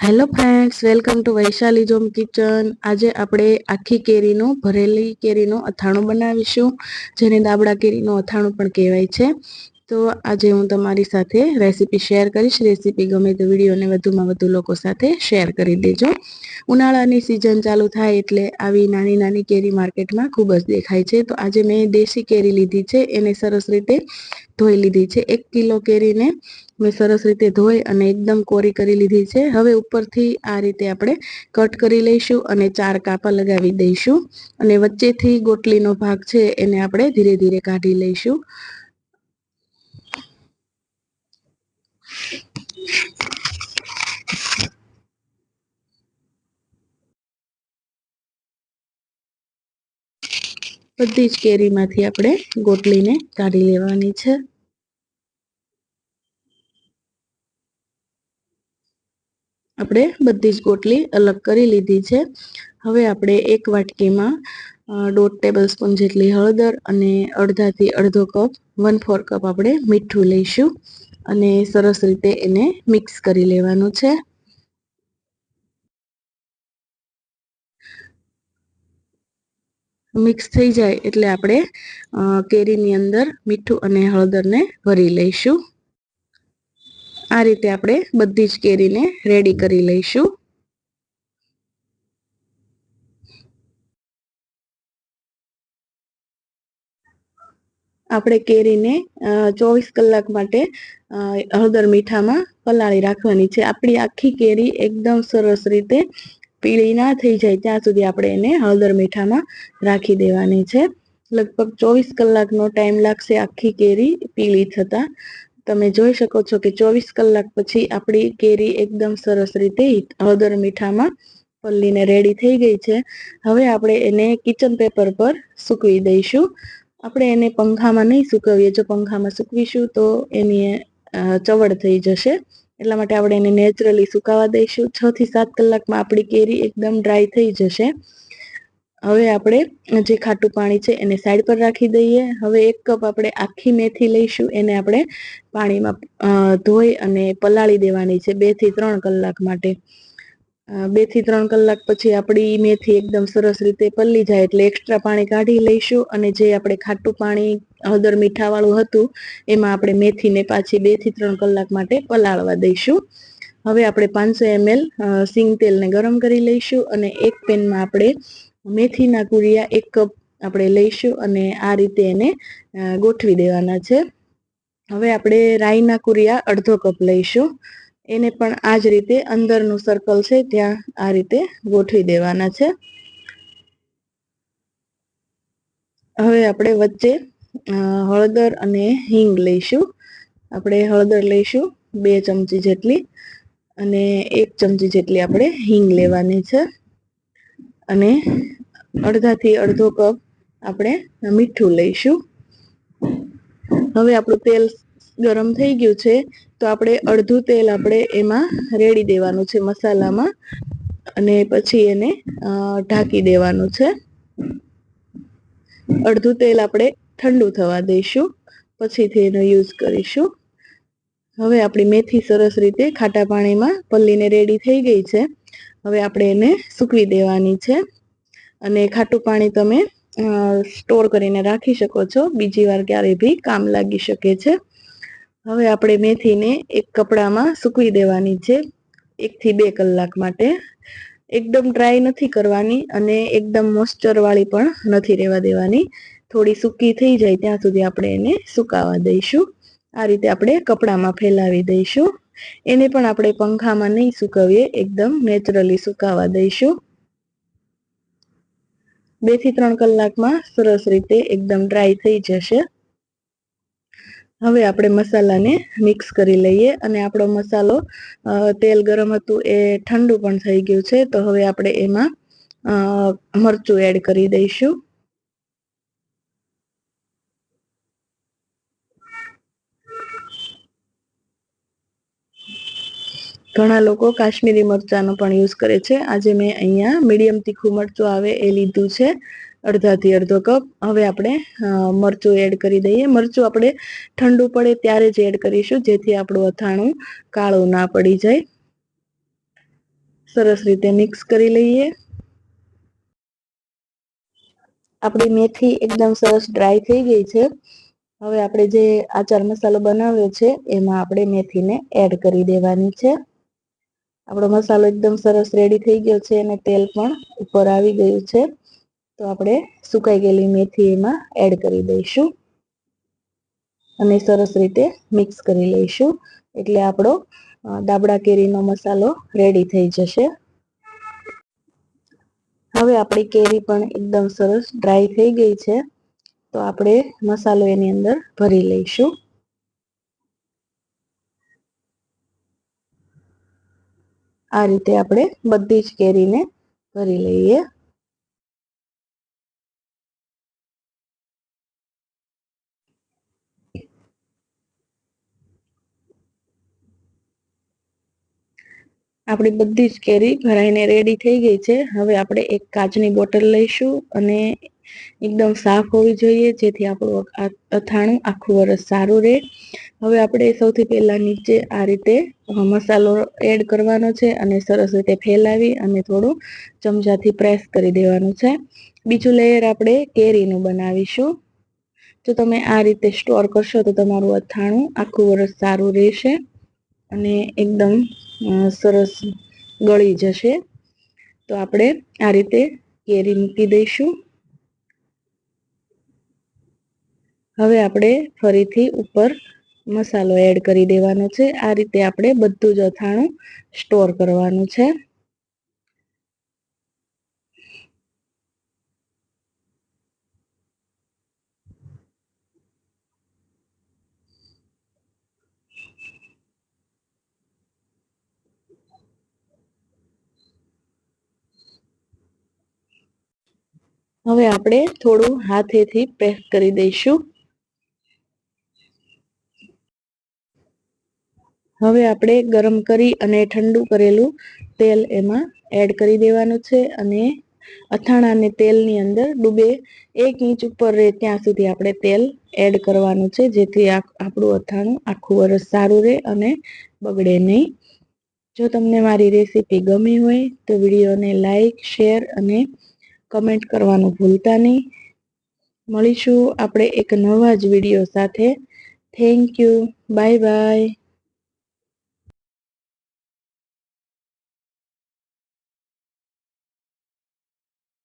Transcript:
Hello friends welcome to Vaishali જોમ kitchen આજે આપણે આખી કેરીનું, ભરેલી કેરીનું અથાણું બનાવીશું, જેને દાબડા કેરીનું અથાણું પણ કહેવાય છે. તો આજે હું તમારી સાથે રેસીપી શેર કરીશ. રેસીપી ગમે તો વિડીયોને વધુમાં વધુ લોકો સાથે શેર કરી દેજો. ઉનાળાની સિઝન ચાલુ થાય એટલે આવી નાની નાની કેરી માર્કેટમાં ખૂબ જ દેખાય છે. તો આજે મેં દેશી કેરી લીધી છે. એને સરસ રીતે ધોઈ લીધી છે. એક કિલો કેરીને મેં સરસ રીતે ધોઈ અને એકદમ કોરી કરી લીધી છે. હવે ઉપરથી આ રીતે આપણે કટ કરી લઈશું અને ચાર કાપા લગાવી દઈશું અને વચ્ચેથી ગોટલીનો ભાગ છે એને આપણે ધીરે ધીરે કાઢી લઈશું. બધી જ કેરીમાંથી આપણે ગોટલીને કાઢી લેવાની છે. આપણે બધી જ ગોટલી અલગ કરી લીધી છે. હવે આપણે એક વાટકીમાં દોઢ ટેબલ સ્પૂન જેટલી હળદર અને અડધાથી અડધો કપ, વન ફોર કપ આપણે મીઠું લઈશું. અને સરસ રીતે એને મિક્સ કરી લેવાનું છે. મિક્સ થઈ જાય એટલે આપણે કેરીની અંદર મીઠું અને હળદરને ભરી લઈશું. આ રીતે આપણે બધી જ કેરીને રેડી કરી લઈશું. આપણે કેરીને ચોવીસ કલાક માટે હળદર મીઠામાં પલાળી રાખવાની છે. આપણી આખી કેરી એકદમ સરસ રીતે પીળી ના થઈ જાય ત્યાં સુધી આપણે એને હળદર મીઠામાં રાખી દેવાની છે. લગભગ ચોવીસ કલાકનો ટાઈમ લાગશે આખી કેરી પીળી થતાં. તમે જોઈ શકો છો કે ચોવીસ કલાક પછી આપણી કેરી એકદમ સરસ રીતે હળદર મીઠામાં પલ્લીને રેડી થઈ ગઈ છે. હવે આપણે એને કિચન પેપર પર સૂકવી દઈશું. આપણે એને પંખામાં નહીં સૂકવીએ. જો પંખામાં સૂકવીશું તો એની ચવડ થઈ જશે. એટલા માટે આપણે એને નેચરલી સુકાવા દઈશું. છ થી સાત કલાકમાં આપણી કેરી એકદમ ડ્રાય થઈ જશે. હવે આપણે જે ખાટું પાણી છે એને સાઈડ પર રાખી દઈએ. હવે એક કપ આપણે આખી મેથી લઈશું. એને આપણે પાણીમાં ધોઈ અને પલાળી દેવાની છે બેથી ત્રણ કલાક માટે. બેથી ત્રણ કલાક પછી આપણી મેથી એકદમ સરસ રીતે પલ્લી જાય એટલે એક્સ્ટ્રા પાણી કાઢી લઈશું અને જે આપણે ખાટું પાણી, હળદર મીઠાવાળું હતું, એમાં આપણે મેથીને પાછી બેથી ત્રણ કલાક માટે પલાળવા દઈશું. હવે આપણે પાંચસો એમએલ સિંગ તેલને ગરમ કરી લઈશું અને એક પેનમાં આપણે મેથીના કુરિયા એક કપ આપણે લઈશું અને આ રીતે એને ગોઠવી દેવાના છે. હવે આપણે રાઈના કુરિયા અડધો કપ લઈશું. એને પણ આ જ રીતે અંદરનું સર્કલ છે, ત્યાં આ રીતે ગોઠવી દેવાના છે. હવે આપણે વચ્ચે હળદર અને હિંગ લઈશું. આપણે હળદર લઈશું બે ચમચી જેટલી અને એક ચમચી જેટલી આપણે હિંગ લેવાની છે. અને અડધાથી અડધો કપ આપણે મીઠું લઈશું. હવે આપણું તેલ ગરમ થઈ ગયું છે. તો આપણે અડધું તેલ આપણે એમાં રેડી દેવાનું છે મસાલામાં અને પછી એને ઢાંકી દેવાનું છે. અડધું તેલ આપણે ઠંડુ થવા દઈશું, પછીથી એનો યુઝ કરીશું. હવે આપણી મેથી સરસ રીતે ખાટા પાણીમાં પલ્લીને રેડી થઈ ગઈ છે. હવે આપણે એને સૂકવી દેવાની છે. અને ખાટું પાણી તમે સ્ટોર કરીને રાખી શકો છો. બીજી વાર ક્યારેય બી કામ લાગી શકે છે. હવે આપણે મેથીને એક કપડામાં સૂકવી દેવાની છે, એકથી બે કલાક માટે. એકદમ ડ્રાય નથી કરવાની અને એકદમ મોઇશ્ચરવાળી પણ નથી રહેવા દેવાની. થોડી સૂકી થઈ જાય ત્યાં સુધી આપણે એને સુકાવા દઈશું. આ રીતે આપણે કપડામાં ફેલાવી દઈશું. એને પણ આપણે પંખામાં નહીં સુકવીએ, એકદમ નેચરલી સુકાવા દઈશું. બેથી ત્રણ કલાકમાં સરસ રીતે એકદમ ડ્રાય થઈ જશે. હવે આપણે મસાલાને મિક્સ કરી લઈએ અને આપણો મસાલો તેલ ગરમ હતું એ ઠંડુ પણ થઈ ગયું છે, તો હવે આપણે એમાં મરચું એડ કરી દઈશું. ઘણા લોકો કાશ્મીરી મરચાંનો પણ યુઝ કરે છે. આજે મેં અહીંયા મીડિયમ તીખું મરચું આવે એ લીધું છે. અડધાથી અડધો કપ. હવે આપણે મરચું એડ કરી દઈએ. મરચું આપણે ઠંડુ પડે ત્યારે જ એડ કરીશું, જેથી આપણું અથાણું કાળું ના પડી જાય. સરસ રીતે મિક્સ કરી લઈએ. આપણી મેથી એકદમ સરસ ડ્રાય થઈ ગઈ છે. હવે આપણે જે આચાર મસાલો બનાવ્યો છે, એમાં આપણે મેથીને એડ કરી દેવાની છે. આપણો મસાલો એકદમ સરસ રેડી થઈ ગયો છે અને તેલ પણ ઉપર આવી ગયું છે. તો આપણે સુકાઈ ગયેલી મેથી એમાં એડ કરી દઈશું. અને સરસ રીતે મિક્સ કરી લઈશું. એટલે આપણો દાબડા કેરીનો મસાલો રેડી થઈ જશે. હવે આપણી કેરી પણ એકદમ સરસ ડ્રાય થઈ ગઈ છે. તો આપણે મસાલો એની અંદર ભરી લઈશું. આ રીતે આપણે બધી જ કેરીને ભરી લઈએ. આપણી બધી જ કેરી ભરાઈને રેડી થઈ ગઈ છે. હવે આપણે એક કાચની બોટલ લઈશું અને એકદમ સાફ હોવી જોઈએ, જેથી આપણું અથાણું આખું વરસ સારું રહે. હવે આપણે સૌથી પહેલાં નીચે આ રીતે મસાલો એડ કરવાનો છે અને સરસ રીતે ફેલાવી અને થોડું ચમચાથી પ્રેસ કરી દેવાનું છે. બીજું લેયર આપણે કેરીનું બનાવીશું. જો તમે આ રીતે સ્ટોર કરશો તો તમારું અથાણું આખું વરસ સારું રહેશે અને એકદમ સરસ ગળી જશે. તો આપણે આ રીતે કેરી મૂકી દઈશું. હવે આપણે ફરીથી ઉપર મસાલો એડ કરી દેવાનો છે. આ રીતે આપણે બધું જ અથાણું સ્ટોર કરવાનું છે. હવે આપણે થોડું હાથેથી પ્રેસ કરી દઈશું. હવે આપણે ગરમ કરી અને ઠંડુ કરેલું તેલ એમાં એડ કરી દેવાનું છે અને અથાણાને તેલની અંદર ડૂબે એક ઇંચ ઉપર રહે ત્યાં સુધી આપણે તેલ એડ કરવાનું છે, જેથી આપણું અથાણું આખું વરસ સારું રહે અને બગડે નહીં. જો તમને મારી રેસીપી ગમી હોય તો વિડીયોને લાઈક, શેર અને કમેન્ટ કરવાનું ભૂલતા નહીં. મળીશું આપણે એક નવા જ વીડિયો સાથે. Thank you bye bye